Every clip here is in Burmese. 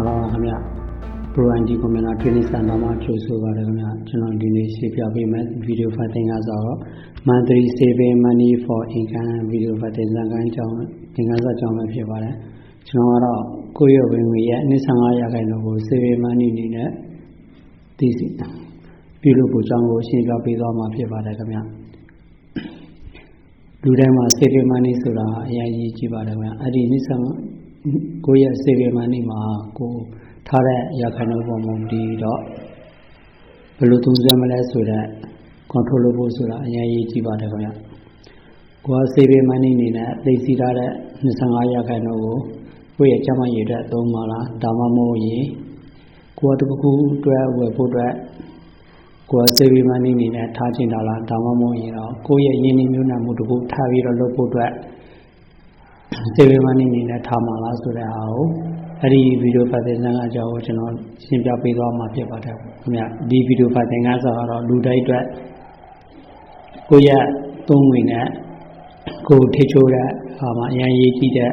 မင်္ဂလာပါခင်ဗျ Pro NG Commander Training Center မှာကြိုဆိုပါရခင်ဗျကျွန်တော်ဒီနေ့ရှင်းပြပေးမယ့် video file သင်ခန်းစာတော့ monthly saving money for income video file သင်ခန်းစာကြောင်းသင်ခန်းစာကြောင်းပဲဖြစ်ပါတယ်ကျွန်တော်ကတော့ကိုယ့်ရဲ့ဝင်ငွေရဲ့နှစ်15ရာခိုင်နှုန်းကို saving money အနေနဲ့သိစီပြုလုပ်ဖို့ကြောင်းကိုရှင်းပြပေးသွားမှာဖြစ်ပါတယ်ခင်ဗျလူတိုင်းမှာ saving money ဆိုတာအရင်ကြီးကြည့်ပါတယ်ခင်ဗျအဲ့ဒီနှစ်15 ကိုယ့်ရဲ့ saving money မှာကိုယ်ထားတဲ့ရာခိုင်နှုန်းပေါ်မှာဒီတော့ဘယ်လိုသုံးစွဲမလဲဆိုတော့ control လုပ်ဖို့ဆိုတာအရင်ကြီးကြည့်ပါတယ်ခင်ဗျကိုယ်က saving money အနေနဲ့သိသိထားတဲ့25ရာခိုင်နှုန်းကိုကိုယ့်ရဲ့ကျန်းမာရေးအတွက်သုံးပါလားဒါမှမဟုတ်ရင်ကိုယ်ကတခုခုအတွက်ဝယ်ဖို့အတွက်ကိုယ် saving money အနေနဲ့ထားချင်တာလားဒါမှမဟုတ်ရင်တော့ကိုယ့်ရဲ့ရင်းနှီးမြှုပ်နှံမှုတခုထားပြီးတော့လုပ်ဖို့အတွက် saving money အနေနဲ့ထားမှာလားဆိုတဲ့ဟာကိုအဲ့ဒီဗီဒီယိုဖတ်တဲ့ဇာတ်အကြောင်းကိုကျွန်တော်ရှင်းပြပေးသွားမှာဖြစ်ပါတယ်ခင်ဗျဒီဗီဒီယိုဖတ်တဲ့ငါးစာကတော့လူတိုင်းအတွက်ကိုယ့်ရဲ့သုံးဝင်နဲ့ကိုယ်ထိချိုးတဲ့ဟာမှာအရင်ရေးကြည့်တဲ့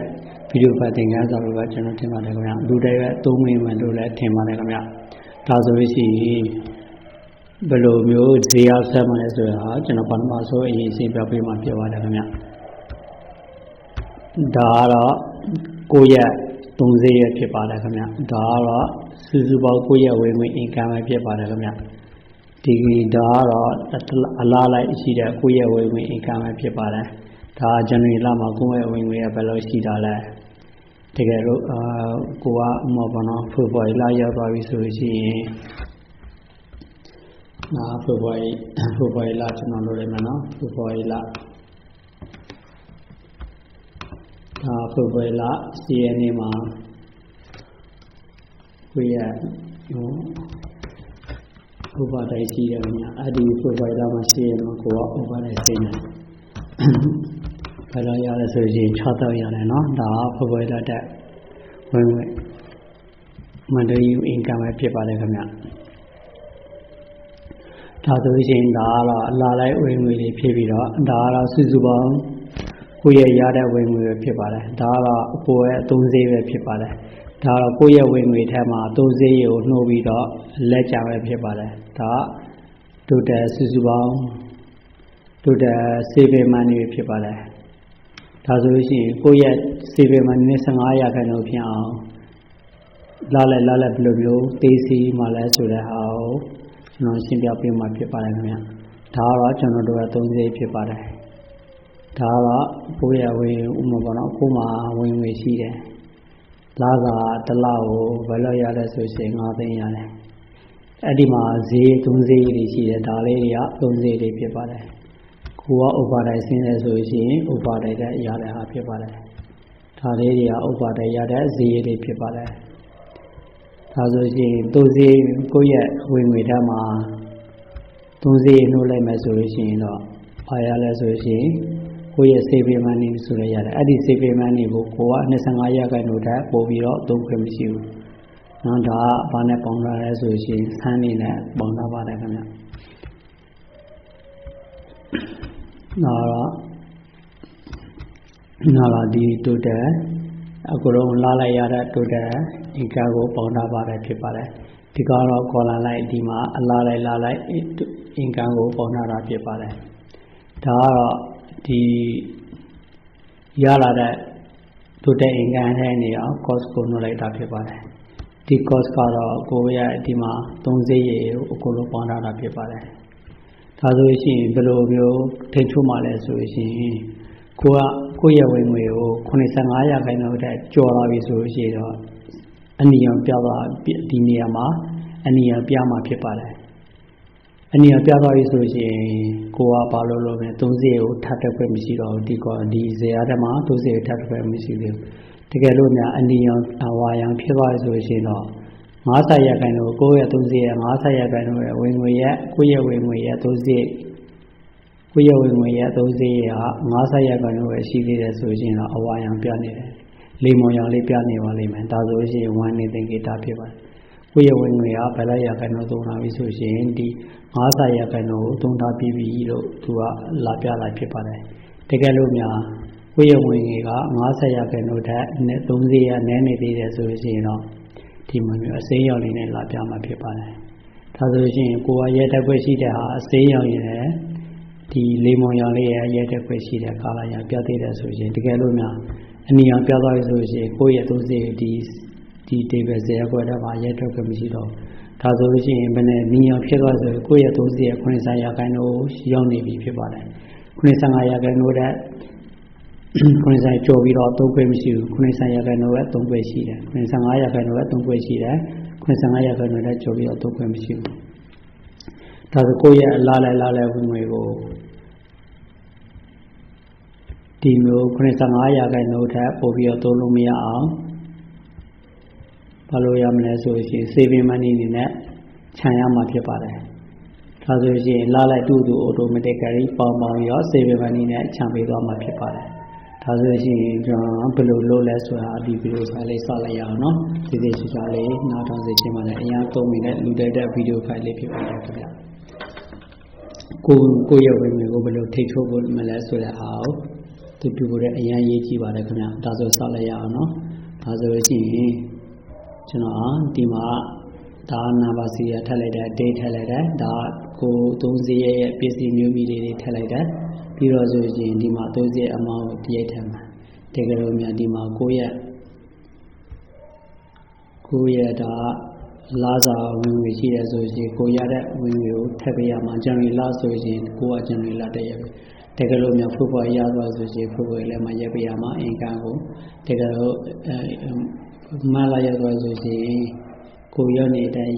ဗီဒီယိုဖတ်တဲ့ငါးစာလို့ပဲကျွန်တော်ထင်ပါတယ်ခင်ဗျလူတိုင်းရဲ့သုံးဝင်မှလို့လည်းထင်ပါတယ်ခင်ဗျဒါဆိုလို့ရှိရင်ဘယ်လိုမျိုးဈေးအောင်ဆက်မလဲဆိုတော့ကျွန်တော်ပထမဆုံးအရင်ရှင်းပြပေးမှာဖြစ်ပါတယ်ခင်ဗျ ဒါကတော့ကိုယ့်ရဲ့သုံးစေးရဖြစ်ပါတယ်ခင်ဗျဒါကတော့စုစုပေါင်းကိုယ့်ရဲ့ဝင်ငွေ income ပဲဖြစ်ပါတယ်ခင်ဗျဒီဒါကတော့အလားလိုက်ရှိတဲ့ကိုယ့်ရဲ့ဝင်ငွေ income ပဲဖြစ်ပါတယ်ဒါဇန်နဝါရီလမှာကိုယ့်ရဲ့ဝင်ငွေကဘယ်လိုရှိတာလဲတကယ်လို့အာကိုကမော်ဘနော်ဖေဖော်ဝါရီလရောက်သွားပြီဆိုလို့ရှိရင်နာဖေဖော်ဝါရီဖေဖော်ဝါရီလကျွန်တော်လုပ်လိုက်မယ်နော်ဖေဖော်ဝါရီလ ဒါဖေဖော်ဝါရီလ10ရက်နေ့မှာကိုရဟိုဥပဒေရှိတယ်ခင်ဗျအဲ့ဒီဖေဖော်ဝါရီလမှာ10ရက်မှာကိုကဥပဒေစိနေဘယ်လိုရလဲဆိုရင်6တော့ရတယ်နော်ဒါဖေဖော်ဝါရီလတက်ဝင်ဝင်မန္တလေး income ပဲဖြစ်ပါတယ်ခင်ဗျဒါဆိုရင်ဒါကတော့အလားလိုက်ဝင်ငွေတွေဖြစ်ပြီးတော့ဒါကတော့စုစုပေါင်း ကိုယ့်ရဲ့ရတဲ့ဝင်ငွေပဲဖြစ်ပါတယ်ဒါကတော့အပေါ်ရဲ့အသုံးစရိတ်ပဲဖြစ်ပါတယ်ဒါတော့ကိုယ့်ရဲ့ဝင်ငွေထဲမှာအသုံးစရိတ်ကိုနှိုးပြီးတော့လက်ကြပဲဖြစ်ပါတယ်ဒါ total စုစုပေါင်း total saving money ဖြစ်ပါတယ်ဒါဆိုလို့ရှိရင်ကိုယ့်ရဲ့ saving money နဲ့15ရာခိုင်နှုန်းဖြစ်အောင်လာလဲလာလဲဘယ်လိုမျိုးသိစီမှလဲဆိုတဲ့ဟာကိုကျွန်တော်ရှင်းပြပေးမှာဖြစ်ပါတယ်ခင်ဗျဒါကတော့ကျွန်တော်တို့ရဲ့သုံးစရိတ်ဖြစ်ပါတယ် ဒါကတော့ကိုယ့်ရဲ့ဝင်ဥမပေါ့နော်ကိုယ်မှာဝင်ငွေရှိတယ်လာကတစ်လောက်ကိုဘယ်လောက်ရလဲဆိုရှင်9သိန်းရတယ်အဲ့ဒီမှာဈေးသုံးဈေးတွေရှိတယ်ဒါလေးတွေကသုံးဈေးတွေဖြစ်ပါတယ်ကိုက override ဆင်းတယ်ဆိုရင် override တဲ့ရတဲ့ဟာဖြစ်ပါတယ်ဒါလေးတွေက override ရတဲ့ဈေးတွေဖြစ်ပါတယ်ဒါဆိုရင်သုံးဈေးကိုယ့်ရဲ့ဝင်ငွေထဲမှာသုံးဈေးနှုတ်လိုက်မယ်ဆိုလို့ရှိရင်တော့ဘာရလဲဆိုရင် ကိုယ့်ရဲ့ saving money ဆိုရရတယ်အဲ့ဒီ saving money ကိုကိုက25ရာခိုင်နှုန်းထက်ပိုပြီးတော့သုံးခွင့်မရှိဘူးနော်ဒါကဘာနဲ့ပေါင်းထားလဲဆိုရင်ဆန်းနေနဲ့ပေါင်းထားပါတယ်ခင်ဗျနော်တော့နော်တော့ဒီ total အခုတော့လာလိုက်ရတဲ့ total income ကိုပေါင်းထားပါတယ်ဖြစ်ပါတယ်ဒီကတော့ column လိုက်ဒီမှာအလားလိုက်လာလိုက် income ကိုပေါင်းထားတာဖြစ်ပါတယ်ဒါကတော့ ဒီရလာတဲ့ total income ထဲနေအောင် cost ကိုနှုတ်လိုက်တာဖြစ်ပါတယ်ဒီ cost ကတော့ကိုယ်ရဲ့ဒီမှာ30ရေကိုအကုန်လုံးပေါင်းထားတာဖြစ်ပါတယ်ဒါဆိုရင်ဘယ်လိုမျိုးထိချုံမှလဲဆိုရင်ကိုကကိုယ့်ရဲ့ဝင်ငွေကို85ရာခိုင်နှုန်းတက်ကျော်လာပြီဆိုရင်တော့အနည်းအောင်ပြသွားဒီနေရာမှာအနည်းအောင်ပြမှာဖြစ်ပါတယ် အနည်းအောင်ပြသွားပြီဆိုရင်ကိုကဘာလို့လုပ်လဲ30ကိုထပ်တက်ခွင့်မရှိတော့ဘူးဒီကောဒီဇေယျထဲမှာ30ကိုထပ်တက်ခွင့်မရှိသေးဘူးတကယ်လို့များအနည်းအောင်အဝါရောင်ဖြစ်သွားပြီဆိုရင်တော့50ရာခိုင်နှုန်းကိုယ့်ရဲ့30ရဲ့50ရာခိုင်နှုန်းရဲ့ဝင်ငွေရဲ့ကိုယ့်ရဲ့ဝင်ငွေရဲ့30ကိုယ့်ရဲ့ဝင်ငွေရဲ့30ရဲ့ဟာ50ရာခိုင်နှုန်းပဲရှိသေးတယ်ဆိုရင်တော့အဝါရောင်ပြနေတယ်လေမုံရောင်လေးပြနေပါလိမ့်မယ်ဒါဆိုရင်ဝမ်းနေသင်္ကေတဖြစ်ပါတယ် ကိုယ့်ရဲ့ဝင်ငွေကဘယ်လောက်ရာခိုင်နှုန်းသုံးလာပြီဆိုရင်ဒီ50ရာခိုင်နှုန်းကိုသုံးထားပြီးပြီလို့သူကလာပြလာဖြစ်ပါတယ်တကယ်လို့များကိုယ့်ရဲ့ဝင်ငွေက50ရာခိုင်နှုန်းထက်30ရာနည်းနေသေးတယ်ဆိုရင်တော့ဒီမှာမျိုးအစိမ်းရောင်လေးနဲ့လာပြမှာဖြစ်ပါတယ်ဒါဆိုလို့ရှိရင်ကိုယ်ကရဲတက်ခွက်ရှိတဲ့ဟာအစိမ်းရောင်ရယ်ဒီလေမွန်ရောင်လေးရဲ့ရဲတက်ခွက်ရှိတဲ့ကာလာရောင်ပြသေးတယ်ဆိုရင်တကယ်လို့များအနီရောင်ပြသွားပြီဆိုရင်ကိုယ့်ရဲ့သုံးစိဒီ ဒီ table ဇေယျခွက်ထဲမှာရဲတက်ခွက်မရှိတော့ဒါဆိုလို့ရှိရင်ဘယ်နဲ့နီရောင်ဖြစ်သွားဆိုရင်ကိုယ့်ရဲ့သုံးစိရဲ့90ရာခိုင်နှုန်းရောက်နေပြီဖြစ်ပါတယ်95ရာခိုင်နှုန်းတဲ့90ကျော်ပြီးတော့သုံးခွင့်မရှိဘူး90ရာခိုင်နှုန်းပဲသုံးခွင့်ရှိတယ်95ရာခိုင်နှုန်းပဲသုံးခွင့်ရှိတယ်95ရာခိုင်နှုန်းနဲ့ကျော်ပြီးတော့သုံးခွင့်မရှိဘူးဒါဆိုကိုယ့်ရဲ့အလားလိုက်လားလိုက်ဝင်ငွေကိုဒီမျိုး95ရာခိုင်နှုန်းထက်ပိုပြီးတော့သုံးလို့မရအောင် ဘာလို့ရမလဲဆိုရင် saving money အနေနဲ့ခြံရမှာဖြစ်ပါတယ်ဒါဆိုရင်လာလိုက်တူတူ automatically ပေါင်းပေါင်းရော saving money နဲ့ခြံပေးသွားမှာဖြစ်ပါတယ်ဒါဆိုရင်ကျွန်တော်ဘယ်လိုလုပ်လဲဆိုတာဒီဗီဒီယိုဖိုင်လေးစလိုက်ရအောင်နော်ဒီဒီချာချာလေးနားထောင်စေချင်ပါတယ်အရင်သုံးနေတဲ့လူတိုက်တဲ့ဗီဒီယိုဖိုင်လေးဖြစ်ပါတယ်ခင်ဗျကိုကိုရဲ့ဝင်ငွေကိုဘယ်လိုထိထုတ်ဖို့မလဲဆိုတဲ့အားကိုသူပြဖို့တဲ့အရင်ရေးကြည့်ပါတယ်ခင်ဗျဒါဆိုစလိုက်ရအောင်နော်ဒါဆိုလို့ရှိရင် ကျွန်တော်ဒီမှာဒါနာပါစီရထည့်လိုက်တဲ့ date ထည့်လိုက်တဲ့ဒါကိုသုံးစည်းရဲ့ပစ္စည်းမျိုးမီတွေထည့်လိုက်တဲ့ပြီးတော့ဆိုရင်ဒီမှာသုံးစည်းအမောင်းကိုတရိုက်ထည့်မှာတကယ်လို့များဒီမှာကိုယ့်ရဲ့ကိုယ့်ရဲ့ဒါလာစာဝင်ငွေရှိတယ်ဆိုရင်ကိုရတဲ့ဝင်ငွေကိုထည့်ပေးရမှာဂျန်နရီလာဆိုရင်ကိုကဂျန်နရီလာတည့်ရပြီတကယ်လို့များဖုတ်ပေါ်ရသွားဆိုရင်ဖုတ်ပေါ်လည်းမရက်ပေးရမှာအင်ကန်ကိုတကယ်လို့အဲ မလာရသွားဆိုရင်ကိုရောက်နေတဲ့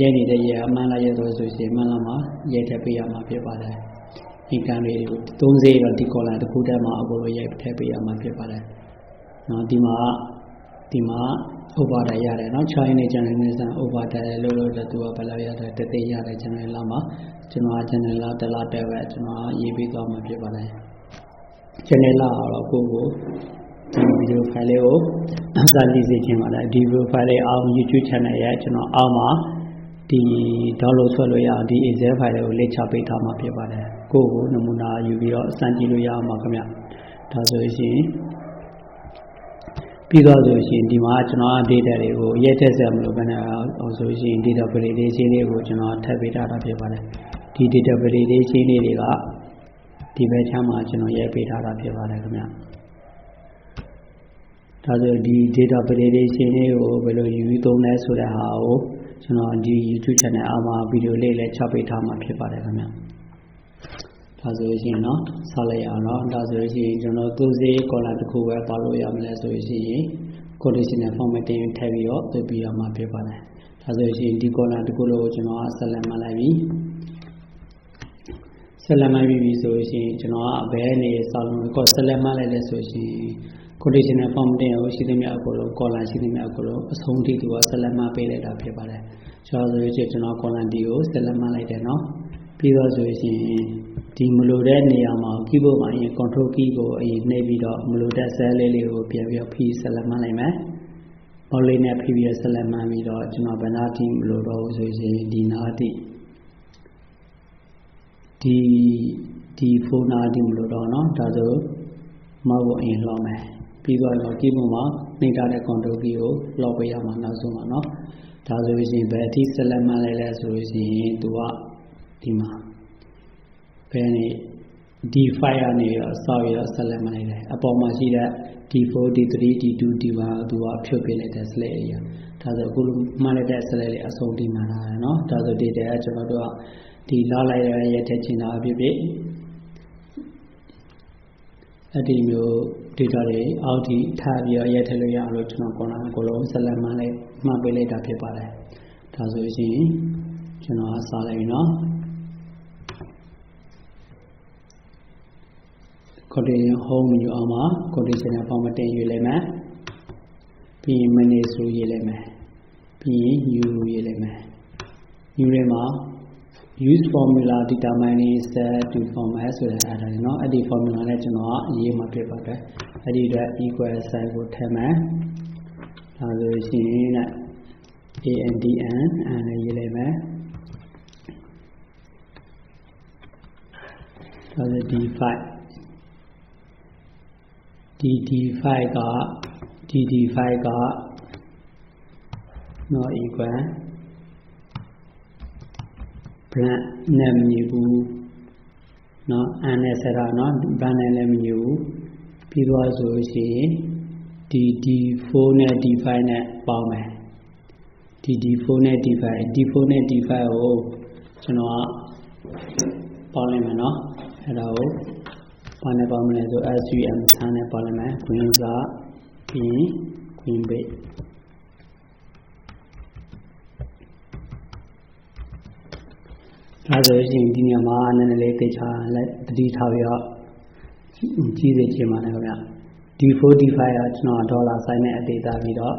ရဲနေတဲ့ရဲအမလာရသွားဆိုရင်မလာမှာရဲထပ်ပေးရမှာဖြစ်ပါတယ်။အင်ကန်တွေကို30တော့ဒီကောလာတစ်ခုတည်းမှာအကုန်လုံးရိုက်ထပ်ပေးရမှာဖြစ်ပါတယ်။နော်ဒီမှာဒီမှာဥပါဒရတယ်နော်6ရင်းနဲ့ channel နဲ့စံဥပါဒရလို့လို့တူကဘယ်လိုရတယ်တသိရတယ် channel လာမှာကျွန်တော် channel လာတလားတဲ့ပဲကျွန်တော်ရေးပြီးသွားမှာဖြစ်ပါတယ်။ channel လာတော့ကိုကို ဒီဗီဒီယိုဖိုင်လေးကိုစာလိစေချင်ပါတယ်ဒီဗီဒီယိုဖိုင်လေးအောင် YouTube channel ရဲ့ကျွန်တော်အောက်မှာဒီ download ဆွဲလို့ရအောင်ဒီ Excel file လေးကိုလက်ချပေးထားမှာဖြစ်ပါတယ်ကိုကိုနမူနာယူပြီးတော့စမ်းကြည့်လို့ရအောင်ပါခင်ဗျဒါဆိုရင်ပြီးတော့ဆိုရှင်ဒီမှာကျွန်တော် data တွေကိုရက်တက်ဆက်မလို့ဘယ်နဲ့အောင်ဆိုရှင် data validation တွေကိုကျွန်တော်ထပ်ပေးထားတာဖြစ်ပါတယ်ဒီ data validation တွေကဒီဘက်ချမ်းမှာကျွန်တော်ရိုက်ပေးထားတာဖြစ်ပါတယ်ခင်ဗျ ဒါဆိုဒီ data validation တွေကိုဘယ်လိုယူပြီးသုံးလဲဆိုတဲ့ဟာကိုကျွန်တော်ဒီ YouTube channel အောက်မှာဗီဒီယိုလေးလည်းချပေးထားမှာဖြစ်ပါတယ်ခင်ဗျဒါဆိုရင်เนาะဆက်လိုက်အောင်เนาะဒါဆိုရင်ကျွန်တော်သူစေး column တစ်ခုပဲပါလို့ရမလဲဆိုရင် conditional formatting ထည့်ပြီးတော့ပြပြရမှာဖြစ်ပါတယ်ဒါဆိုရင်ဒီ column တစ်ခုလုံးကိုကျွန်တော်ဆက်လက်မှတ်လိုက်ပြီဆက်လက်မှတ်ပြီဆိုရင်ကျွန်တော်ကဘယ်နေစာလုံးကိုဆက်လက်မှတ်လိုက်လဲဆိုရင် conditional formatting ကိုရှိသမျှအကုန်လုံး column ရှိသမျှအကုန်လုံးအဆုံးထိသူကဆက်လက်မှတ်ပေးလိုက်တာဖြစ်ပါတယ်ဆိုတော့ဆိုရင်ကျွန်တော် column D ကိုဆက်လက်မှတ်လိုက်တယ်เนาะပြီးတော့ဆိုရင်ဒီမလိုတဲ့နေရာမှာ keyboard မှာအရင် control key ကိုအရင်နှိပ်ပြီးတော့မလိုတဲ့ cell လေးလေးကိုပြန်ပြီးတော့ဖိဆက်လက်မှတ်လိုက်မယ်။ဘောလေးနဲ့ဖိပြီးတော့ဆက်လက်မှတ်ပြီးတော့ကျွန်တော်ဘယ်နာတိမလိုတော့ဘူးဆိုရင်ဒီနာတိဒီဒီဖုန်းနာတိမလိုတော့เนาะဒါဆိုမောက်ကိုအရင်လှောက်မယ်။ ပြီးသွားတော့ကိမှုမှာနှိမ့်ထားတဲ့ control key ကို lock ပေးရမှာနောက်ဆုံးပါနော်ဒါဆိုလို့ရှိရင်ဘယ်အထိဆက်လက်မှန်းလိုက်လဲဆိုလို့ရှိရင်သူကဒီမှာဘယ်နေ d5 ကနေရောဆောက်ရောဆက်လက်မှန်းလိုက်တယ်အပေါ်မှာရှိတဲ့ d4 d3 d2 d1 သူကဖြုတ်ပြလိုက်တဲ့ slate အရာဒါဆိုအခုလိုမှန်းလိုက်တဲ့ slate လေးအဆုံးဒီမှာလာတယ်နော်ဒါဆိုဒီတဲ့ကျွန်တော်တို့ကဒီလောက်လိုက်ရရဲ့ထည့်ချင်တာဖြစ်ဖြစ်အဲ့ဒီမျိုး data တွေအောက်ထိထားပြီးတော့ရိုက်ထည့်လို့ရအောင်လို့ကျွန်တော် corner အကုန်လုံးဆက်လက်မှလိုက်မှတ်ပေးလိုက်တာဖြစ်ပါတယ်။ဒါဆိုရင်ကျွန်တော်အစားလိုက်ပြီနော်။ coding home ယူအောင်ပါ coding channel formatting ယူလိုက်မယ်။ပြီးရင် manage ဆိုယူလိုက်မယ်။ပြီးရင် new ယူလိုက်မယ်။ new ထဲမှာ use formula determining set to format ဆိုတဲ့အဲ့ဒါလေเนาะအဲ့ဒီ formula နဲ့ကျွန်တော်အရေးမှာဖြစ်ပါတယ်အဲ့ဒီအတွက် equal sign ကိုထည့်မယ်ဒါဆိုရှင်နဲ့ andn အဲ့နဲ့ရေးလိုက်မယ်ဒါဆို d5 dd5 က dd5 က not equal ဗရန်နဲ့မညီဘူးနော်အန်နဲ့ဆရာနော်ဗရန်နဲ့လည်းမညီဘူးပြီးတော့ဆိုရှင် DD4 နဲ့ D5 နဲ့ပေါင်းမယ် DD4 နဲ့ D5 D4 နဲ့ D5 ကိုကျွန်တော်ကပေါင်းလိုက်မယ်နော်အဲ့ဒါကိုဘာနဲ့ပေါင်းမလဲဆို SUM ဆန်းနဲ့ပေါင်းလိုက်မယ် Queen ကပြီး Queen base ဒါဆိုရင်ဒီနေရာမှာနည်းနည်းလေးသိချာလိုက်တတိထားပြီးတော့ကြီးစေချင်ပါတယ်ခင်ဗျ D4 D5 ကကျွန်တော်ဒေါ်လာဆိုင်နဲ့အသေးသားပြီးတော့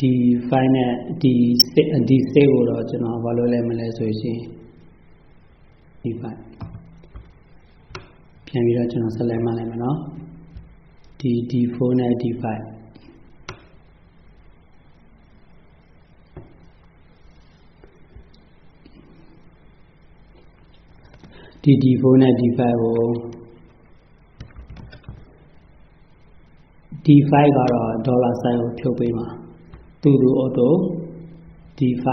D5 နဲ့ D6 D6 ကိုတော့ကျွန်တော်ဘာလို့လဲမလဲဆိုရင် D5 ပြန်ပြီးတော့ကျွန်တော်ဆက်လိုက်မှလိုက်မယ်နော် D D4 နဲ့ D5 ဒီ D4 နဲ့ D5 ကို D5 ကတော့ဒေါ်လာဆိုင်ကိုဖြုတ်ပေးမှာတူတူ auto D5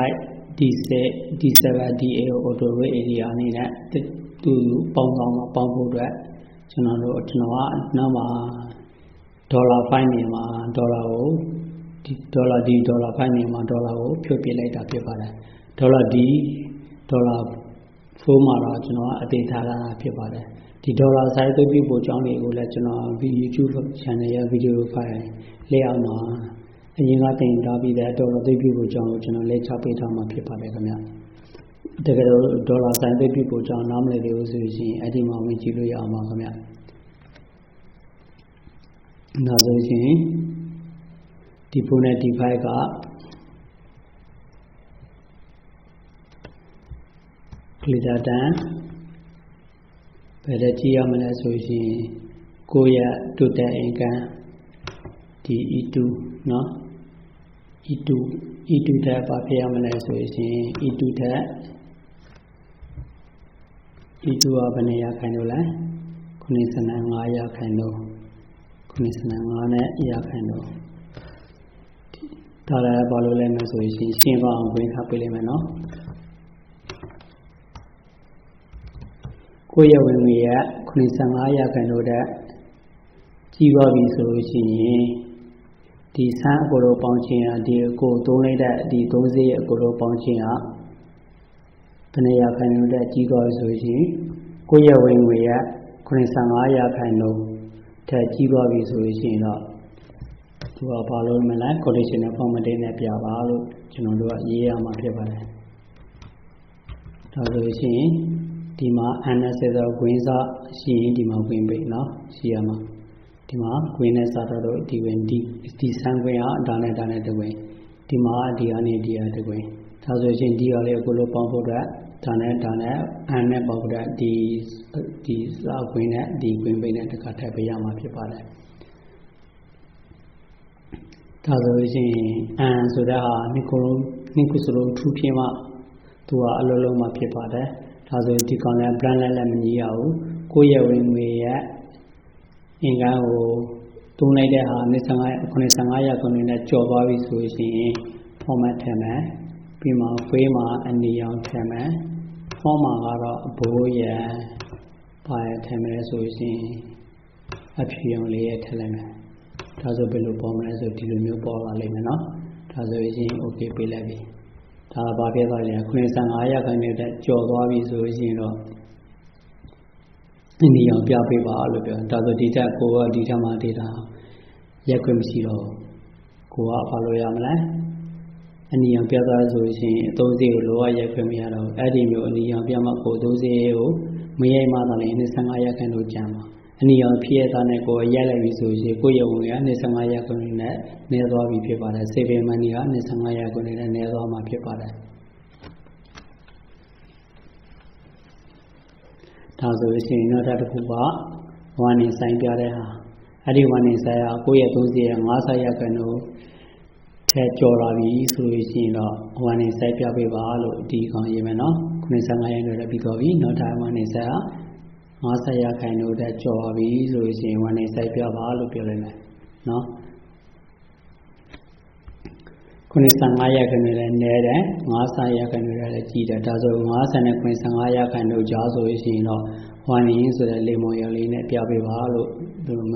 D6 D7 DA ကို auto rate area အနေနဲ့တူပေါင်းဆောင်မှာပေါင်းဖို့အတွက်ကျွန်တော်တို့ကျွန်တော်ကနောက်မှာဒေါ်လာ5နေမှာဒေါ်လာကိုဒီဒေါ်လာဒီဒေါ်လာ5နေမှာဒေါ်လာကိုဖြုတ်ပြလိုက်တာဖြစ်ပါတယ်ဒေါ်လာဒီဒေါ်လာ 4မှာတော့ကျွန်တော်ကအသေးထားတာဖြစ်ပါတယ်ဒီဒေါ်လာဆိုင်သိပြုဖို့အကြောင်းတွေကိုလည်းကျွန်တော် YouTube channel ရဲ့ video file လေးအောင်တော့အရင်ကတင်ထားပြီးတဲ့ဒေါ်လာသိပြုဖို့အကြောင်းကိုကျွန်တော်လက်ချပေးထားမှာဖြစ်ပါတယ်ခင်ဗျတကယ်တော့ဒေါ်လာဆိုင်သိပြုဖို့အကြောင်းနားမလည်သေးဘူးဆိုရင်အဲ့ဒီမှာဝင်ကြည့်လို့ရအောင်ပါခင်ဗျဒါဆိုရင်ဒီဖုန်းနဲ့ဒီဖိုက် ဖလီတာတန်ဘယ်လက်ကြည့်ရမလဲဆိုရင်ကိုရတုတ္တအင်္ဂံဒီဤတုနော်ဤတုဤတုဓာတ်ဘာဖြစ်ရမလဲဆိုရင်ဤတုဓာတ်ဤတုဟာဘယ်နှရာခိုင်လို့လဲ95ရာခိုင်လို့95နဲ့ရာခိုင်လို့ဒါလည်းဘာလို့လဲမဆိုရင်ရှင်းပါအောင်ဝင်ထားပေးလိမ့်မယ်နော် ကိုယ့်ရဲ့ဝင်ငွေရ85ရာခိုင်လို့တဲ့ကြီးသွားပြီဆိုလို့ရှိရင်ဒီဆန်းအကိုလိုပေါင်းခြင်းဟာဒီအကိုသုံးလိုက်တဲ့ဒီ30ရဲ့အကိုလိုပေါင်းခြင်းဟာဘယ်နေရာခိုင်လို့တဲ့ကြီးသွားပြီဆိုရင်ကိုယ့်ရဲ့ဝင်ငွေရ85ရာခိုင်လို့ထက်ကြီးသွားပြီဆိုရင်တော့သူကဘာလို့မလဲ conditional formatting နဲ့ပြပါလို့ကျွန်တော်တို့ကရေးရမှာဖြစ်ပါတယ်ဒါဆိုရင် ဒီမှာ ancestor ဂွင်းစရှိရင်ဒီမှာဝင်ပြီနော်ရှိရမှာဒီမှာဂွင်းနဲ့စတာတော့ဒီဝင်ဒီဒီဆန်းဂွင်းဟာဒါနဲ့ဒါနဲ့တဝင်ဒီမှာဒီအနေဒီဟာတဝင်ဒါဆိုရင်ဒီဟာလေးကိုလိုပေါင်းဖို့အတွက်ဒါနဲ့ဒါနဲ့အန်နဲ့ပေါင်းဖို့အတွက်ဒီဒီစာဂွင်းနဲ့ဒီဂွင်းပိနဲ့တခါထပ်ပေးရမှာဖြစ်ပါတယ်ဒါဆိုရင်အန်ဆိုတဲ့ဟာနှစ်ခုလုံးနှစ်ခုစလုံးထူးပြင်းမှသူကအလုံးလုံးမှဖြစ်ပါတယ်။ ဒါဆိုရင်ဒီကောင်လည်း brand လည်းလည်းမညီရဘူးကိုယ့်ရဲ့ဝင်ငွေရဲ့အင်္ဂါကိုတုံးလိုက်တဲ့ဟာ95 95ရာခိုင်နှုန်းနဲ့ကျော်သွားပြီဆိုရင် format ထည့်မယ်ပြီးမှ frame မှာအနေရောင်ထည့်မယ် format ကတော့အဘိုးရယ်ပါရထည့်မယ်ဆိုရင်အဖြူရောင်လေးရထည့်လိုက်မယ်ဒါဆိုဘယ်လိုပေါ်မလဲဆိုဒီလိုမျိုးပေါ်လာလိမ့်မယ်နော်ဒါဆိုရင် okay ပေးလိုက်ပြီ ဒါဘာဖြစ်သွားလဲ95ရာခိုင်နှုန်းနဲ့ကျော်သွားပြီဆိုရင်တော့ဒီနေအောင်ပြပေးပါလို့ပြောဒါဆိုဒီထက်ကိုကဒီထက်မှဒေတာရက်ခွင့်မရှိတော့ကိုကဘာလို့ရမလဲအနီအောင်ပြသွားဆိုရင်အသုံးစရိတ်ကိုလိုအပ်ရက်ခွင့်မရတော့အဲ့ဒီမျိုးအနီအောင်ပြမှကိုသုံးစရိတ်ကိုမရိုက်မှသာလည်း25ရက်ခန့်လို့ကြံပါ အနီအောင်ဖြစ်ရတာနဲ့ကိုရိုက်လိုက်ပြီဆိုရင်ကိုရုံဝင်က25ရက်ခန့်နဲ့နေသွားပြီဖြစ်ပါတယ်စေပေမန်နီက25ရက်ခန့်နဲ့နေသွားမှာဖြစ်ပါတယ်ဒါဆိုလို့ရှိရင်နောက်တစ်ခုကဝါနေဆိုင်ပြတဲ့ဟာအဲ့ဒီဝါနေဆိုင်ဟာကိုယ့်ရဲ့30ရဲ့50ရက်ခန့်တို့ထဲကျော်လာပြီဆိုလို့ရှိရင်တော့ဝါနေဆိုင်ပြပေးပါလို့ဒီကောင်ရေးမယ်နော်95ရက်တို့လည်းပြီးသွားပြီနောက်ထပ်ဝါနေဆိုင်ဟာ 50ရက်ခန့်တို့ထဲကျော်လာပြီဆိုလို့ရှိရင်ဝါနေဆိုင်ပြပါလို့ပြောလိုက်မယ်နော်85ရာခိုင်နှုန်းလည်းနည်းတယ်50ရာခိုင်နှုန်းလည်းကြီးတယ်ဒါဆို50နဲ့85ရာခိုင်နှုန်းကြားဆိုလို့ရှိရင်တော့ warning ဆိုတဲ့လေမုံရလေးနဲ့ပြပေးပါလို့ဒီလို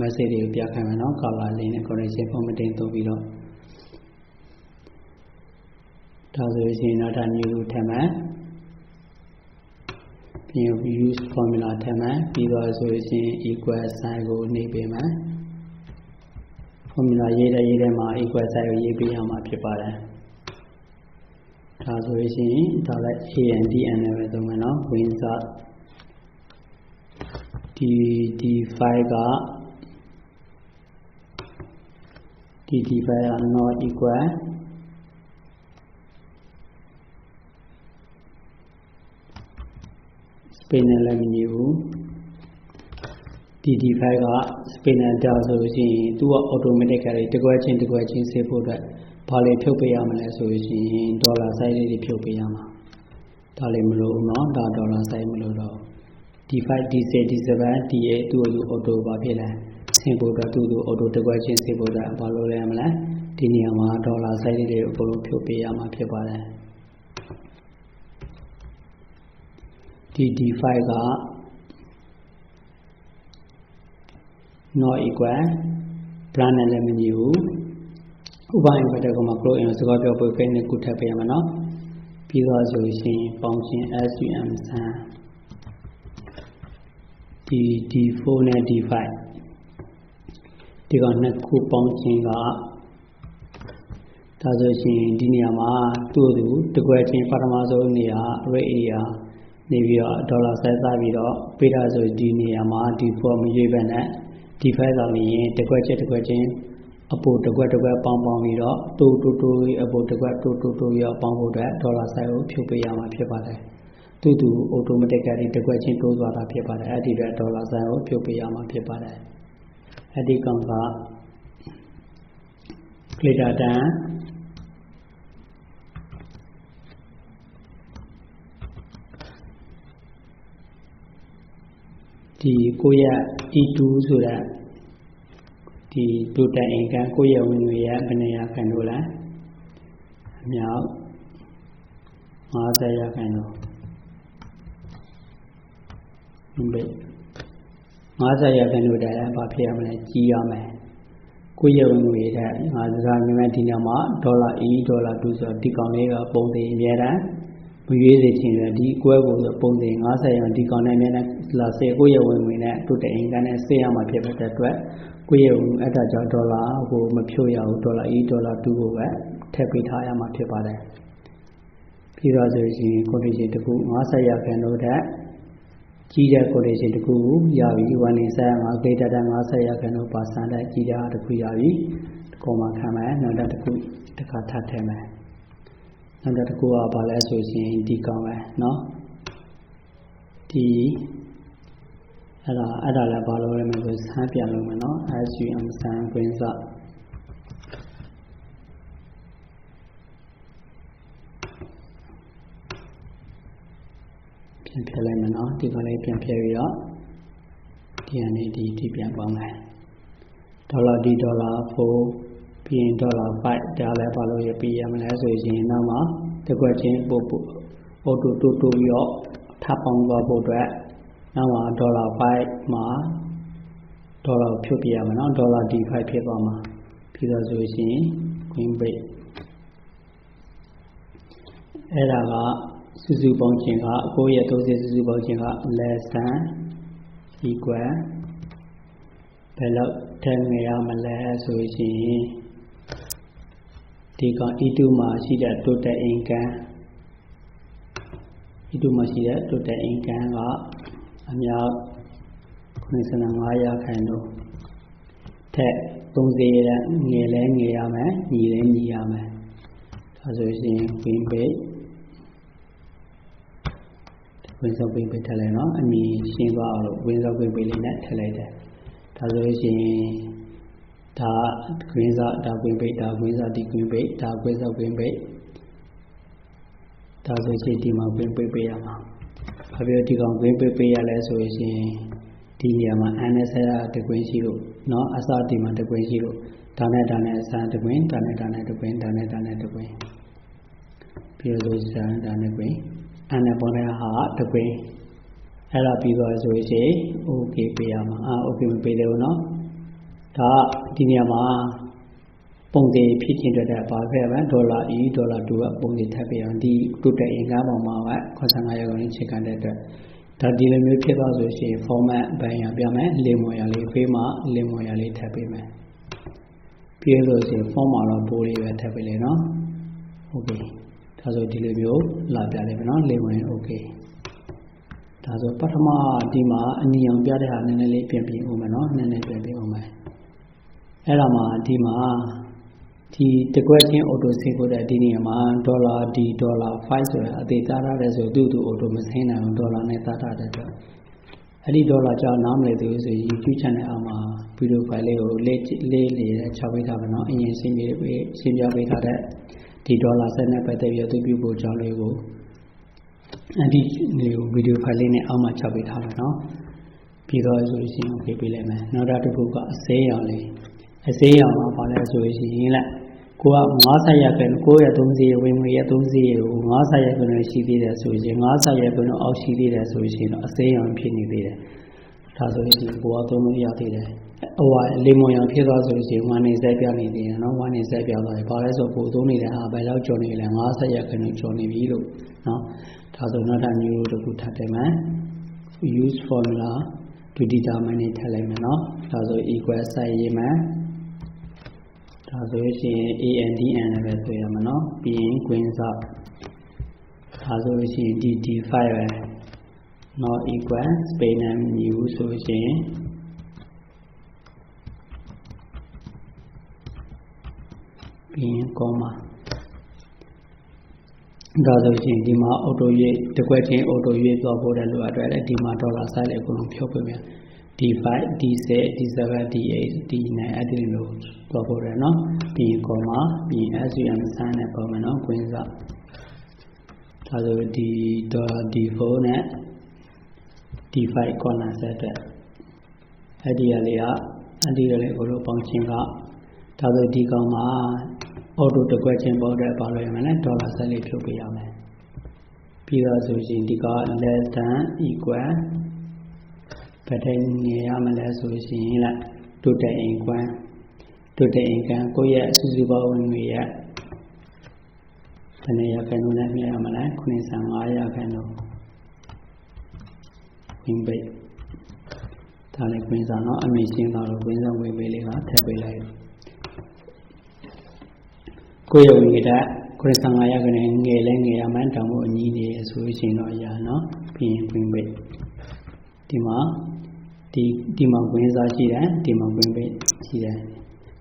message တွေကိုပြခိုင်းမယ်နော် color လေးနဲ့ correction formatting သုံးပြီးတော့ဒါဆိုလို့ရှိရင်တော့ဒါ new ထည့်မယ် ပြီးတော့ use formula ထည့်မယ်ပြီးတော့ဆိုလို့ရှိရင် equal sign ကိုနှိပ်ပေးမယ် formula ရေးတဲ့ရေးတဲ့မှာ equal sign ကိုရေးပေးရမှာဖြစ်ပါတယ်ဒါဆိုလို့ရှိရင်ဒါလည်း a and d n နဲ့ပဲသုံးမယ်နော် wins up ဒီ d5 ကဒီ d5 က not equal spain နဲ့လည်းမညီဘူး DD5 က spinner down ဆိုလို့ရှိရင်သူက automatically တကွက်ချင်းတကွက်ချင်းဆေးဖို့အတွက်ဘာလေးဖြုတ်ပေးရမလဲဆိုလို့ရှိရင်ဒေါ်လာ size လေးတွေဖြုတ်ပေးရမှာဒါလေးမလို့เนาะဒါဒေါ်လာ size မလို့တော့ D5 D6 D7 D8 သူ့အတူ auto ဘာဖြစ်လဲဆင်ဖို့အတွက်သူ့အတူ auto တကွက်ချင်းဆေးဖို့အတွက်ဘာလို့လဲမလဲဒီနေရာမှာဒေါ်လာ size လေးတွေအကုန်လုံးဖြုတ်ပေးရမှာဖြစ်ပါတယ် ဒီ D5 က not equal brand နဲ့လည်းမညီဘူးဥပမာဘက်တကမှာ close in စကားပြောဖို့ကိန်းနဲ့ကုထပ်ပေးရမှာနော်ပြီးတော့ဆိုရှင် function sum ဆန်ဒီ d4 နဲ့ d5 ဒီကနှစ်ခုပေါင်းခြင်းကဒါဆိုရှင်ဒီနေရာမှာသူ့သူတကွယ်ချင်းပထမဆုံးနေရာ array area နေပြီးတော့ဒေါ်လာဆက်သားပြီးတော့ပေးတာဆိုဒီနေရာမှာ d4 မရွေးဘဲနဲ့ဒီဖိုင်ဆောင်ရင်တကွက်ချက်တကွက်ချင်းအပိုတကွက်တကွက်ပေါင်းပေါင်းပြီးတော့တိုးတိုးတိုးအပိုတကွက်တိုးတိုးတိုးရပေါင်းဖို့အတွက်ဒေါ်လာဆိုင်ကိုဖြုတ်ပေးရမှာဖြစ်ပါတယ်။သူ့သူ automatically တကွက်ချင်းတိုးသွားတာဖြစ်ပါတယ်။အဲ့ဒီအတွက်ဒေါ်လာဆိုင်ကိုဖြုတ်ပေးရမှာဖြစ်ပါတယ်။အဲ့ဒီကောင်က glitter တန် ဒီကိုရ E2 ဆိုတဲ့ဒီဒုတက်အင်ကန်ကိုရဝင်ငွေရဘယ်နှရခံလို့လဲအမြောက်50ရခံလို့ဘယ်50ရခံလို့တဲ့ဘာဖြစ်ရမလဲကြီးရမယ်ကိုရဝင်ငွေတဲ့ငါစကားမြန်မာဒီနာမှာဒေါ်လာ E ဒေါ်လာ2ဆိုတော့ဒီကောင်လေးကပုံစံအများတန်း မရွေးစေချင်တယ်ဒီကွဲကိုပုံစံ90ရောဒီကောင်နဲ့အများနဲ့လာစေကိုရဝင်ဝင်နဲ့တိုးတဲ့အင်ကန်နဲ့ဆေးရမှာဖြစ်တဲ့အတွက်ကိုရဝင်အဲ့ဒါကြောင့်ဒေါ်လာကိုမဖြိုးရဘူးဒေါ်လာ1ဒေါ်လာ2ကိုပဲထည့်ပေးထားရမှာဖြစ်ပါတယ်ပြီးတော့ဆိုရင် condition တစ်ခု90ရာခိုင်နှုန်းတဲ့ကြီးတဲ့ condition တစ်ခုရပြီ1နေ75 k တတ90ရာခိုင်နှုန်းပါစံတဲ့ကြီးတဲ့တစ်ခုရပြီဒီကောင်မှခံမယ်နောက်တစ်ခုတစ်ခါထပ်ထည့်မယ် နောက်တစ်ခုကဘာလဲဆိုရင်ဒီကောင်ပဲเนาะဒီအဲ့ဒါအဲ့ဒါလည်းဘာလို့လဲမဆိုဆန်းပြန်လို့မယ်เนาะ SUM ဆန်းခွင်းစပြန်ဖြဲလိုက်မယ်เนาะဒီကောင်လေးပြန်ဖြဲပြီးတော့ဒီအနေဒီဒီပြန်ပေါင်းမယ်ဒေါ်လာဒီဒေါ်လာ4 ပြီးရင်ဒေါ်လာ5ဒါလည်းဘာလို့ရပြီးရမလဲဆိုရင်နောက်မှာတကွက်ချင်းပို့ပို့ဟိုတူတူတူရောထပ်ပေါင်းသွားဖို့အတွက်နောက်မှာဒေါ်လာ5မှာဒေါ်လာဖြုတ်ပြရမယ်နော်ဒေါ်လာ D5 ဖြစ်သွားမှာပြီးတော့ဆိုရင် Queen Bait အဲ့ဒါကစုစုပေါင်းခြင်းကအကိုရဲ့30စုစုပေါင်းခြင်းက less than equal ဘယ်လောက်ထည့်ငရမလဲဆိုရင် ဒီကောင် E2 မှာရှိတဲ့ total income E2 မှာရှိတဲ့ total income ကအမြောက်95ရာခိုင်နှုန်းထက်30ရငယ်လဲငယ်ရမယ်ညီလဲညီရမယ်ဒါဆိုရင် win base ဝင်စောက်ပိတ်ပိတ်ထည့်လိုက်နော်အမီရှင်းသွားအောင်လို့ဝင်စောက်ပိတ်ပိတ်လေးနဲ့ထည့်လိုက်တယ်ဒါဆိုရင် ဒါ green စဒါ green ပိတ်ဒါ green စဒီ green ပိတ်ဒါ green စ green ပိတ်ဒါဆိုရင်ဒီမှာ green ပိတ်ပေးရမှာဘာဖြစ်လို့ဒီကောင် green ပိတ်ပေးရလဲဆိုရင်ဒီနေရာမှာ NS တကွင်းရှိလို့เนาะအစဒီမှာတကွင်းရှိလို့ ဒါနဲ့ဒါနဲ့ဆန်တကွင်းဒါနဲ့ဒါနဲ့တကွင်းဒါနဲ့ဒါနဲ့တကွင်းပြီးတော့ဆန်ဒါနဲ့ကွင်းအနဲ့ပေါ်တဲ့ဟာတကွင်းအဲ့ဒါပြီးသွားဆိုရင် okay ပေးရမှာအာ okay မပေးသေးဘူးเนาะ ဒါဒီနေရာမှာပုံစံဖြစ်ချင်းတွေ့တဲ့ဘာဖြစ်လဲဒေါ်လာ e ဒေါ်လာ2ကပုံစံထပ်ပြအောင်ဒီတိုးတက်အင်ကားပေါ်မှာက85ရာခိုင်နှုန်းချိန်ခံတဲ့အတွက်ဒါဒီလိုမျိုးဖြစ်သွားဆိုရှင် format ဘန်ရပြမယ်လင်မွန်ရလေးဖေးမှလင်မွန်ရလေးထပ်ပေးမယ်ပြီးလို့ဆိုရင် form မှာတော့ပိုးလေးပဲထပ်ပေးလေနော် okay ဒါဆိုဒီလိုမျိုးလာပြလိမ့်မယ်နော်လင်မွန် okay ဒါဆိုပထမဒီမှာအနီအောင်ပြတဲ့ဟာနည်းနည်းလေးပြင်ပြဦးမယ်နော်နည်းနည်းပြင်ပြဦးမယ် အဲ့ဒါမှာဒီမှာဒီတကွက်ချင်းအော်တိုဆင်းဖို့တဲ့ဒီနေရာမှာဒေါ်လာဒီဒေါ်လာ5ဆိုတာအသေးသားရတယ်ဆိုသူ့သူအော်တိုမဆင်းနိုင်အောင်ဒေါ်လာနဲ့သားထားတဲ့အတွက်အဲ့ဒီဒေါ်လာကြောင့်နားမလည်သေးဘူးဆိုရင် YouTube channel အောက်မှာဗီဒီယိုဖိုင်လေးကိုလေးလေးလေးချပေးထားပါတော့အရင်ရှင်းပြပေးရှင်းပြပေးထားတဲ့ဒီဒေါ်လာဆက်နဲ့ပတ်သက်ပြီးသူပြုဖို့ကြောင်းလေးကိုအဲ့ဒီဗီဒီယိုဖိုင်လေးနဲ့အောက်မှာချပေးထားပါတော့ပြီးတော့ဆိုရင် okay ပေးလိုက်မယ်နောက်တစ်ခုကအစဲရောင်လေး အစဲရောင်ကဘာလဲဆိုရင်လက်ကိုက90ရက်ပဲကိုရဲ့30ဝင်ငွေရဲ့30ကို90ရက်ပဲရှိသေးတယ်ဆိုရင်90ရက်ပဲအောက်ရှိသေးတယ်ဆိုရင်တော့အစဲရောင်ဖြစ်နေသေးတယ်ဒါဆိုရင်ဒီကိုကသုံးလို့ရသေးတယ်ဟိုကလေမွန်ရောင်ဖြစ်သွားဆိုရင်ဝမ်းနေဆက်ပြနေသေးတယ်နော်ဝမ်းနေဆက်ပြသွားတယ်ဘာလဲဆိုပို့သုံးနေတဲ့ဟာဘယ်လောက်ကျော်နေလဲ90ရက်ခဏကျော်နေပြီလို့နော်ဒါဆိုနောက်ထပ် new တစ်ခုထပ်တယ်မယ် use formula to determine ထည့်လိုက်မယ်နော်ဒါဆို equal sign ရေးမယ် ဒါဆိုရင် ANDN လည်းပဲဆိုရမှာနော်ပြီးရင် green sub ဒါဆိုရင် DD5 ပဲ not equal space name new ဆိုရင်ပြီးရင် comma ဒါဆိုရင်ဒီမှာ auto ရွေးတကွက်ချင်း auto ရွေးသွားဖို့တဲ့လိုအပ်တယ်ဒီမှာ dollar sign လေးအကုန်လုံးဖြုတ်ပေးမယ် D5 D6 D7 D8 D9 အဲ့ဒီလိုသွားဖို့ရနော်ပြီးရင် comma ပြီးရင် SUM စမ်းနဲ့ပုံမယ်နော်ကွင်းစဒါဆိုဒီ D4 နဲ့ D5 corner set တဲ့အဲ့ဒီရလေးကအဲ့ဒီရလေးကိုလို့ပေါင်းချင်းကဒါဆိုဒီကောင်မှာ auto တကွက်ချင်းပေါတဲ့ပါလို့ရမယ်နော်ဒေါ်လာဆက်လေးဖြုတ်ပေးရမယ်ပြီးတော့ဆိုရင်ဒီက less than equal ဘယ်တိုင်းနေရမလဲဆိုလို့ရှိရင်လားတိုတက်အင်ကွမ်းတိုတက်အင်ကန်ကိုယ့်ရဲ့အစုစုပေါင်းဝင်ငွေရဲ့ဘယ်နေရာခိုင်နှုန်းနဲ့မြင်ရမလဲ95ရာခိုင်နှုန်းဝင်ပိတ်ဒါလည်းကွင်းစားနော်အမေရှင်းသွားလို့ကွင်းစားဝင်ပိတ်လေးကထည့်ပေးလိုက်ကိုယ့်ရဲ့ဝင်ငွေတဲ့95ရာခိုင်နှုန်းငယ်လဲငယ်ရမှန်းတောင်ဖို့အညီနေဆိုလို့ရှိရင်တော့ရနော်ပြီးရင်ဝင်ပိတ်ဒီမှာ ဒီဒီမှာကွင်းစားရှိတယ်ဒီမှာကွင်းပိတ်ရှိတယ်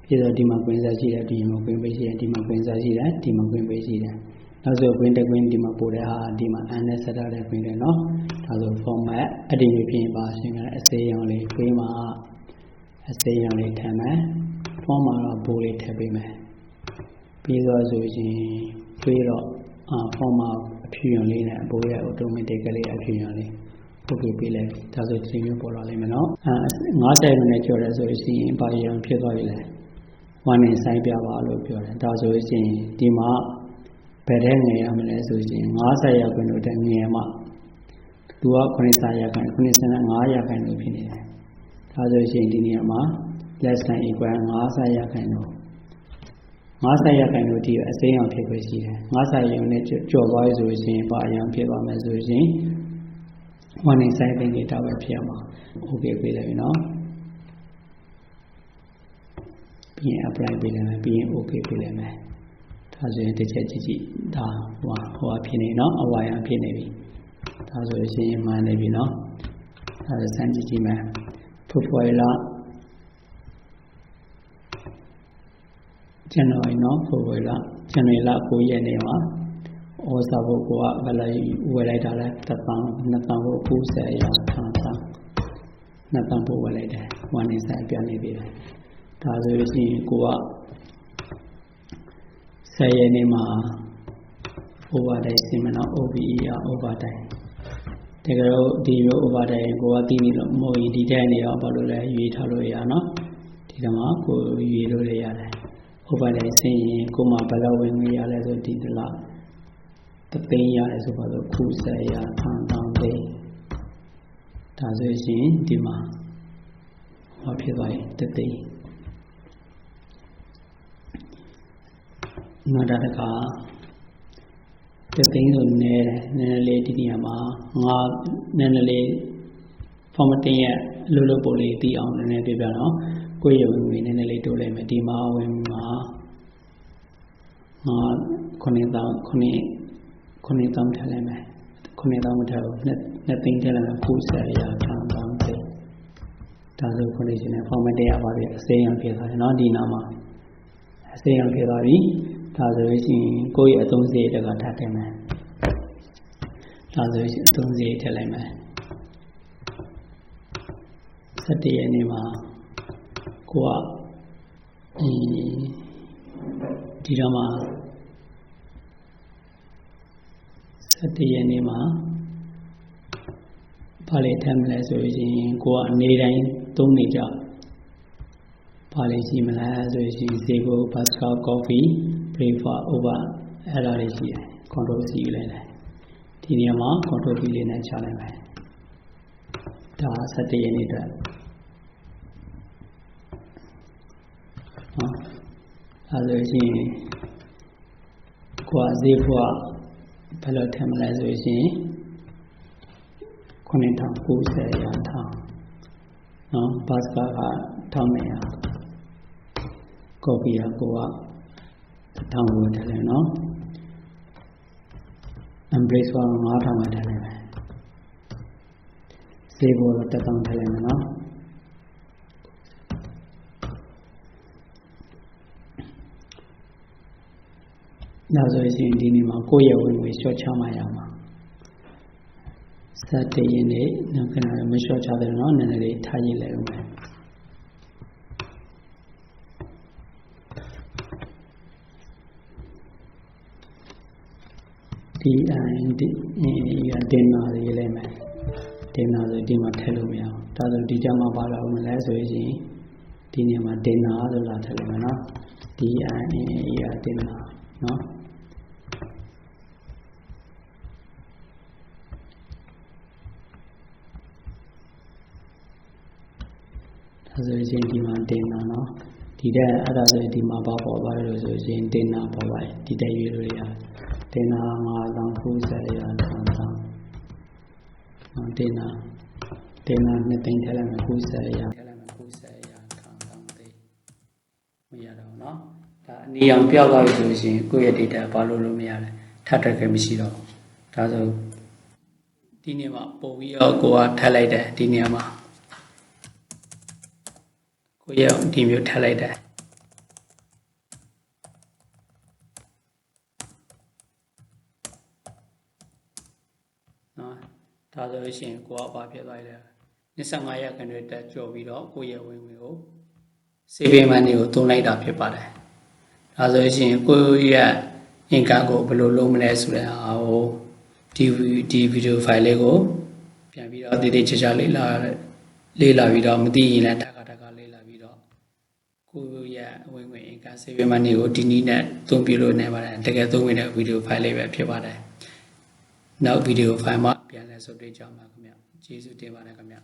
ပြီးတော့ဒီမှာကွင်းစားရှိတယ်ဒီမှာကွင်းပိတ်ရှိတယ်ဒီမှာကွင်းစားရှိတယ်ဒီမှာကွင်းပိတ်ရှိတယ်နောက်ဆိုကွင်းတစ်ကွင်းဒီမှာပို့တဲ့ဟာဒီမှာ n နဲ့ဆက်ထားတဲ့ကွင်းတယ်နော်ဒါဆို format အဒီမျိုးဖြစ်ပါရှင်ကအစေးရောင်လေးကွင်းမှာအစေးရောင်လေးထည့်မယ် form မှာတော့ဘိုးလေးထည့်ပေးမယ်ပြီးတော့ဆိုရင်ပြီးတော့အာ form မှာအဖြူရောင်လေးနဲ့အဘိုးရဲ့ automatic ကလေးအဖြူရောင်လေး ပုတ်ပြပေးလိုက်ဒါဆိုဒီမျိုးပေါ်လာလိမ့်မယ်နော်အဲ90မိနစ်ကျော်တယ်ဆိုရင်ဘာရံဖြစ်သွားပြီလဲဝမ်းနေဆိုင်ပြပါလို့ပြောတယ်ဒါဆိုရင်ဒီမှာဘယ်တဲ့ငယ်ရမလဲဆိုရင်90ရာခိုင်နှုန်းတည်းငယ်မှသူက90ရာခိုင်95ရာခိုင်နှုန်းဖြစ်နေတယ်ဒါဆိုရင်ဒီနေရာမှာ less than equal 90ရာခိုင်နှုန်း90ရာခိုင်နှုန်းဒီအစိမ်းအောင်ဖြစ်ခွင့်ရှိတယ်90ရာခိုင်နှုန်းနဲ့ကျော်သွားပြီဆိုရင်ဘာအရင်ဖြစ်သွားမယ်ဆိုရင် ဝမ်းနေဆိုင်တဲ့နေတာပဲဖြစ်ရမှာ။ okay ပေးလိုက်ပြီနော်။ပြီးရင် apply ပေးလိုက်မယ်ပြီးရင် okay ပေးလိုက်မယ်။ဒါဆိုရင်တစ်ချက်ကြည့်ကြည့်ဒါဟိုဟိုဖြစ်နေနော်အဝါရဖြစ်နေပြီ။ဒါဆိုရင်မှန်နေပြီနော်။ဒါစမ်းကြည့်ကြည့်မယ်။ profile ဇန်နဝါရီနော် profile ဇန်နဝါရီလ9ရက်နေ့မှာ ဩစာဘုတ်ကဘယ်လိုက်ဝယ်လိုက်တာလဲတစ်ပန်းနှစ်ပန်းကို90ရာထားတာနှစ်ပန်းပို့ဝယ်လိုက်တယ်ဝမ်းနေဆိုင်ပြနေပြီဒါဆိုရင်ကိုက10ရက်နေ့မှာ overtime စီမနော် OBE ရ overtime တကယ်တော့ဒီလို overtime ကိုကသိနေလို့မဟုတ်ရင်ဒီတဲ့နေရောဘာလို့လဲရွေးထားလို့ရနော်ဒီဒီတော့မှကိုရွေလို့ရရတယ်ဥပဒေဆင်းရင်ကိုမှဘယ်လောက်ဝင်ငွေရလဲဆိုဒီတစ်လောက် တသိန်းရတယ်ဆိုပါတော့ခုဆက်ရထောင်ထောင်သိန်းဒါဆိုရင်ဒီမှာဟောဖြစ်သွားရင်တသိန်းနောက်တစ်ခါတသိန်းဆိုနည်းတယ်နည်းနည်းလေးဒီနေရာမှာငါနည်းနည်းလေး formatting ရဲ့အလုပ်လုပ်ပုံလေးသိအောင်နည်းနည်းပြပြတော့ကိုယ့်ရဲ့ဝင်ငွေနည်းနည်းလေးတိုးလိုက်မယ်ဒီမှာဝင်မှာငါ9000 9 9000ထက်လည်းမယ်9000မထက်ဘူးနှစ်သိန်းထက်လည်းမယ်ခုဆက်ရထောင်းထောင်းသိဒါဆိုခုနေရှင်နဲ့ဖောင်မတရားပါပြီအစိမ်းရပြသွားတယ်နော်ဒီနာမှာအစိမ်းရပြသွားပြီဒါဆိုလို့ရှိရင်ကိုယ့်ရဲ့အသုံးစရိတ်တက်ကထပ်တင်မယ်ဒါဆိုရင်အသုံးစရိတ်ထည့်လိုက်မယ်17ရက်နေ့မှာကိုကဒီတော့မှာ 17ရက်နေ့မှာဘာလေးထည့်မလဲဆိုရင်ကိုကအနေတိုင်းသုံးနေကြဘာလေးရှိမလဲဆိုရင်ဇေကိုဘတ်စကာကော်ဖီဘရိဖာအိုဗာအဲ့ဒါလေးရှိတယ် control C လေးနဲ့ဒီနေရာမှာ control V လေးနဲ့ချလိုက်မယ်ဒါ17ရက်နေ့အတွက်ဟောအဲဆိုရင်ကိုကဈေးဖို့က ဘယ်လိုထင်မလဲဆိုရင်9090ရထောင်းနော်ဘတ်စကာက1000ရကော်ပီကကိုက1000ကိုထည့်တယ်နော် embrace က9000ပဲထည့်လိုက်မယ်ဈေးဖို့တော့1000ထည့်လိုက်မယ်နော် ဒါဆိုရင်ဒီနေ့မှာကိုယ့်ရဲ့ဝင်ငွေလျှော့ချမှရမှာစတဲ့ရင်နေနောက်ခဏလည်းမလျှော့ချတယ်နော်နည်းနည်းလေးထားရည်လိုက်ဦးမယ်ဒီအိုင်ဒီရတင်နာလေးလိုက်မယ်တင်နာဆိုဒီမှာထည့်လို့မရအောင်ဒါဆိုဒီကြမှာပါလာအောင်မလဲဆိုရင်ဒီနေရာမှာတင်နာလို့လာထည့်လိုက်မယ်နော်ဒီအိုင်ရတင်နာနော်ဒါ ဆိုရင်ဒီမှာတင်တာเนาะဒီတက်အဲ့ဒါဆိုရင်ဒီမှာပါပေါ်ပါတယ်လို့ဆိုရင်တင်တာပေါ်ပါတယ်ဒီတက်ရွေးလို့ရတင်တာ9000ခုဆက်ရ1000နော်တင်တာတင်တာနှစ်သိန်းထည့်လိုက်မယ်ခုဆက်ရထည့်လိုက်မယ်ခုဆက်ရ1000သိမရတော့เนาะဒါအနည်းအောင်ပြောက်သွားပြီဆိုရင်ကိုယ့်ရဲ့ data ဘာလို့လို့မရလဲထပ်တက်ခဲ့မရှိတော့ဒါဆိုဒီနေ့မှာပို့ပြီးတော့ကိုကထပ်လိုက်တယ်ဒီနေရာမှာ ကိုရအောင်ဒီမျိုးထပ်လိုက်တယ်နော်ဒါဆိုလို့ရှိရင်ကိုကဘာဖြစ်သွားလဲ25ရက်ခန့်တွေတက်ကြော်ပြီးတော့ကိုရဝင်ဝင်ကိုစေဗင်မန်တွေကိုသုံးလိုက်တာဖြစ်ပါတယ်ဒါဆိုလို့ရှိရင်ကိုရအင်ကန်ကိုဘယ်လိုလုပ်မလဲဆိုတဲ့ဟာကိုဒီဒီဗီဒီယိုဖိုင်လေးကိုပြန်ပြီးတော့တည်တည်ချာချာလေးလာလေးလာပြီးတော့မသိရင်လည်းတခါတခါလေးလာပြီးတော့ကိုရအဝင် ဝင်အင်ကန်စေဗင်မန်တွေကိုဒီနည်းနဲ့သုံးပြလို့နေပါတယ်တကယ်သုံးဝင်တဲ့ဗီဒီယိုဖိုင်လေးပဲဖြစ်ပါတယ်နောက်ဗီဒီယိုဖိုင်မှာပြန်လဲဆုပ်တွေ့ကြမှာခင်ဗျကျေးဇူးတင်ပါတယ်ခင်ဗျ